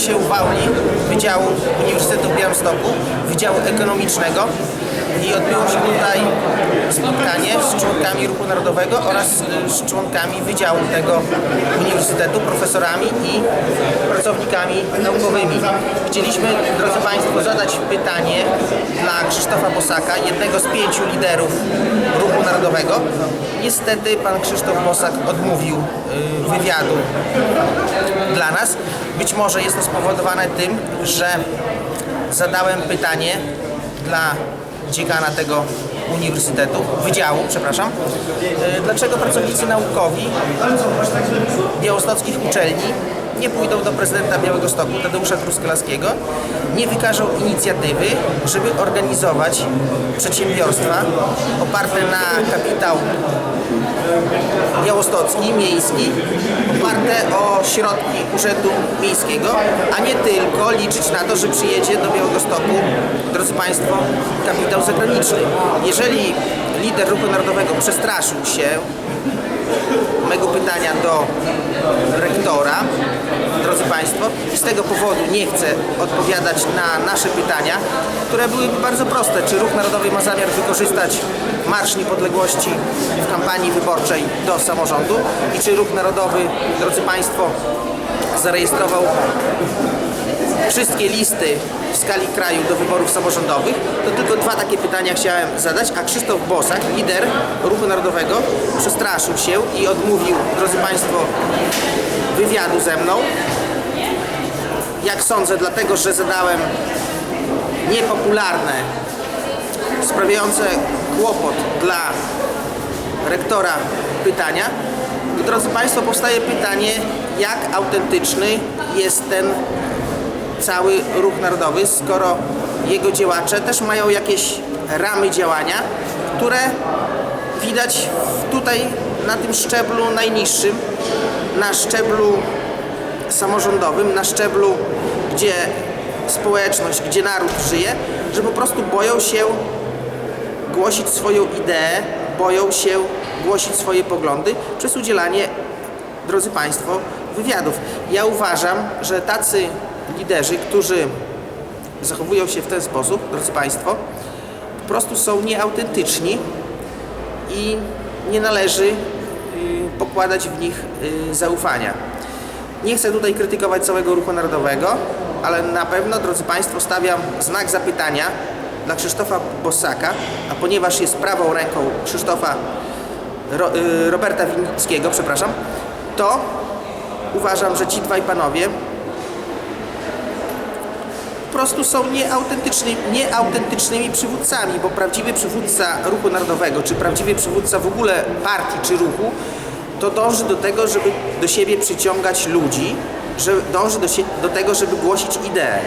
się w Auli Wydziału Uniwersytetu w Białymstoku, Wydziału Ekonomicznego i odbyło się tutaj spotkanie z członkami Ruchu Narodowego oraz z członkami Wydziału tego Uniwersytetu, profesorami i pracownikami naukowymi. Chcieliśmy, drodzy Państwo, zadać pytanie dla Krzysztofa Bosaka, jednego z pięciu liderów Ruchu Narodowego. Niestety pan Krzysztof Bosak odmówił y, wywiadu dla nas. Być może jest to spowodowane tym, że zadałem pytanie dla dziekana tego uniwersytetu, wydziału, przepraszam, y, dlaczego pracownicy naukowi białostockich uczelni nie pójdą do prezydenta Białegostoku, Tadeusza Truskolaskiego, nie wykażą inicjatywy, żeby organizować przedsiębiorstwa oparte na kapitał białostocki, miejski, oparte o środki Urzędu Miejskiego, a nie tylko liczyć na to, że przyjedzie do Białegostoku, drodzy Państwo, kapitał zagraniczny. Jeżeli lider Ruchu Narodowego przestraszył się mego pytania do rektora, drodzy Państwo, i z tego powodu nie chcę odpowiadać na nasze pytania, które były bardzo proste. Czy Ruch Narodowy ma zamiar wykorzystać Marsz Niepodległości w kampanii wyborczej do samorządu. I czy Ruch Narodowy, drodzy Państwo, zarejestrował wszystkie listy w skali kraju do wyborów samorządowych, to tylko dwa takie pytania chciałem zadać, a Krzysztof Bosak, lider Ruchu Narodowego, przestraszył się i odmówił, drodzy Państwo, wywiadu ze mną. Jak sądzę, dlatego, że zadałem niepopularne, sprawiające kłopot dla rektora pytania. To, drodzy Państwo, powstaje pytanie, jak autentyczny jest ten cały ruch narodowy, skoro jego działacze też mają jakieś ramy działania, które widać tutaj na tym szczeblu najniższym, na szczeblu samorządowym, na szczeblu, gdzie społeczność, gdzie naród żyje, że po prostu boją się głosić swoją ideę, boją się głosić swoje poglądy przez udzielanie, drodzy Państwo, wywiadów. Ja uważam, że tacy liderzy, którzy zachowują się w ten sposób, drodzy Państwo, po prostu są nieautentyczni i nie należy y, pokładać w nich y, zaufania. Nie chcę tutaj krytykować całego ruchu narodowego, ale na pewno, drodzy Państwo, stawiam znak zapytania dla Krzysztofa Bossaka, a ponieważ jest prawą ręką Krzysztofa Ro, y, Roberta Winnickiego, przepraszam, to uważam, że ci dwaj panowie po prostu są nieautentycznymi, nieautentycznymi przywódcami, bo prawdziwy przywódca ruchu narodowego, czy prawdziwy przywódca w ogóle partii czy ruchu, to dąży do tego, żeby do siebie przyciągać ludzi, że dąży do, sie- do tego, żeby głosić idee.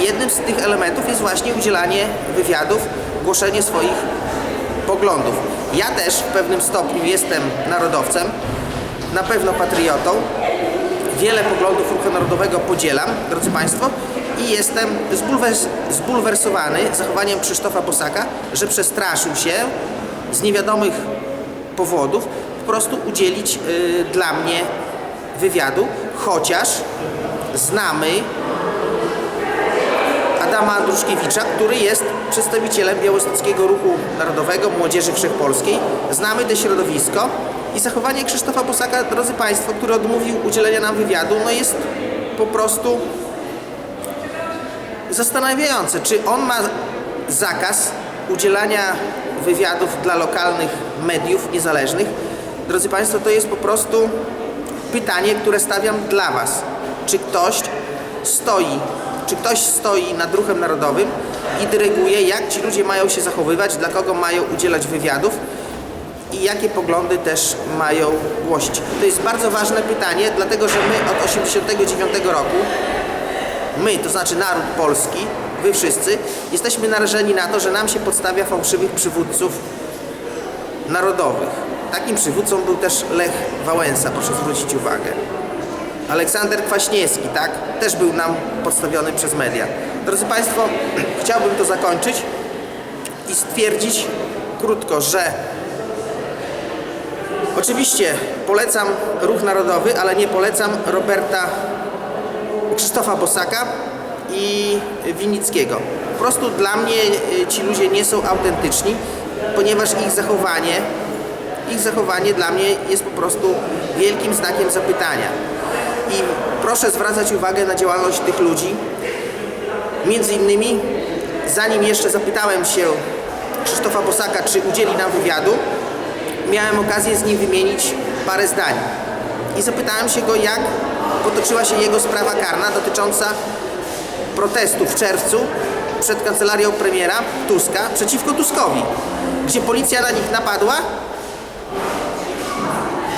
Jednym z tych elementów jest właśnie udzielanie wywiadów, głoszenie swoich poglądów. Ja też w pewnym stopniu jestem narodowcem, na pewno patriotą, wiele poglądów ruchu narodowego podzielam, drodzy Państwo, i jestem zbulwers, zbulwersowany zachowaniem Krzysztofa Bosaka, że przestraszył się z niewiadomych powodów po prostu udzielić y, dla mnie wywiadu, chociaż znamy Adama Andruszkiewicza, który jest przedstawicielem Białostockiego Ruchu Narodowego Młodzieży Wszechpolskiej. Znamy to środowisko i zachowanie Krzysztofa Bosaka, drodzy Państwo, który odmówił udzielenia nam wywiadu, no jest po prostu zastanawiające, czy on ma zakaz udzielania wywiadów dla lokalnych mediów niezależnych. Drodzy Państwo, to jest po prostu pytanie, które stawiam dla Was. Czy ktoś stoi, czy ktoś stoi nad ruchem narodowym i dyryguje, jak ci ludzie mają się zachowywać, dla kogo mają udzielać wywiadów i jakie poglądy też mają głosić. To jest bardzo ważne pytanie, dlatego że my od 1989 roku my, to znaczy naród polski, wy wszyscy, jesteśmy narażeni na to, że nam się podstawia fałszywych przywódców narodowych. Takim przywódcą był też Lech Wałęsa, proszę zwrócić uwagę. Aleksander Kwaśniewski, tak? Też był nam podstawiony przez media. Drodzy Państwo, chciałbym to zakończyć i stwierdzić krótko, że oczywiście polecam ruch narodowy, ale nie polecam Roberta Krzysztofa Bosaka i Winickiego. Po prostu dla mnie y, ci ludzie nie są autentyczni, ponieważ ich zachowanie, ich zachowanie dla mnie jest po prostu wielkim znakiem zapytania. I proszę zwracać uwagę na działalność tych ludzi. Między innymi, zanim jeszcze zapytałem się Krzysztofa Bosaka, czy udzieli nam wywiadu, miałem okazję z nim wymienić parę zdań. I zapytałem się go, jak potoczyła się jego sprawa karna dotycząca protestu w czerwcu przed kancelarią premiera Tuska przeciwko Tuskowi, gdzie policja na nich napadła,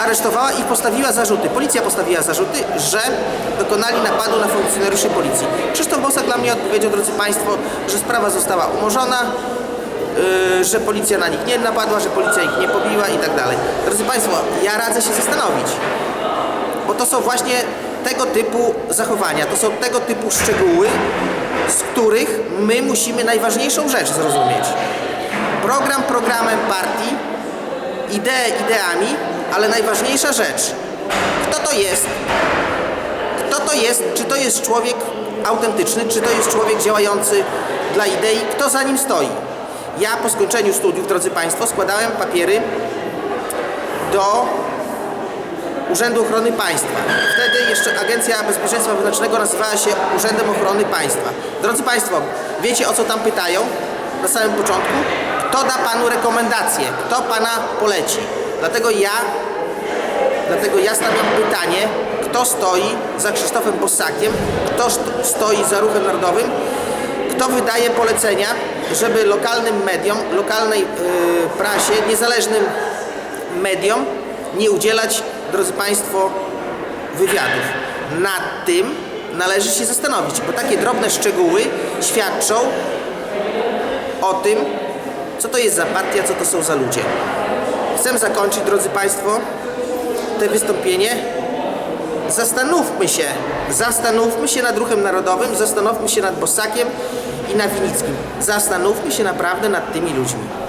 aresztowała i postawiła zarzuty. Policja postawiła zarzuty, że dokonali napadu na funkcjonariuszy policji. Krzysztof Bosak dla mnie odpowiedział, drodzy Państwo, że sprawa została umorzona, yy, że policja na nich nie napadła, że policja ich nie pobiła i tak dalej. Drodzy Państwo, ja radzę się zastanowić, bo to są właśnie tego typu zachowania, to są tego typu szczegóły, z których my musimy najważniejszą rzecz zrozumieć. Program programem partii, idee ideami, ale najważniejsza rzecz, kto to jest? Kto to jest? Czy to jest człowiek autentyczny, czy to jest człowiek działający dla idei? Kto za nim stoi? Ja po skończeniu studiów, drodzy Państwo, składałem papiery do Urzędu Ochrony Państwa. Wtedy jeszcze Agencja Bezpieczeństwa Wewnętrznego nazywała się Urzędem Ochrony Państwa. Drodzy Państwo, wiecie o co tam pytają na samym początku? Kto da Panu rekomendacje? Kto Pana poleci? Dlatego ja, dlatego ja stawiam pytanie, kto stoi za Krzysztofem Bossakiem, kto st- stoi za Ruchem Narodowym, kto wydaje polecenia, żeby lokalnym mediom, lokalnej yy, prasie, niezależnym mediom nie udzielać, drodzy Państwo, wywiadów. Nad tym należy się zastanowić, bo takie drobne szczegóły świadczą o tym, co to jest za partia, co to są za ludzie. Chcę zakończyć, drodzy Państwo, te wystąpienie. Zastanówmy się, zastanówmy się nad ruchem narodowym, zastanówmy się nad Bosakiem i nad Winickim. Zastanówmy się naprawdę nad tymi ludźmi.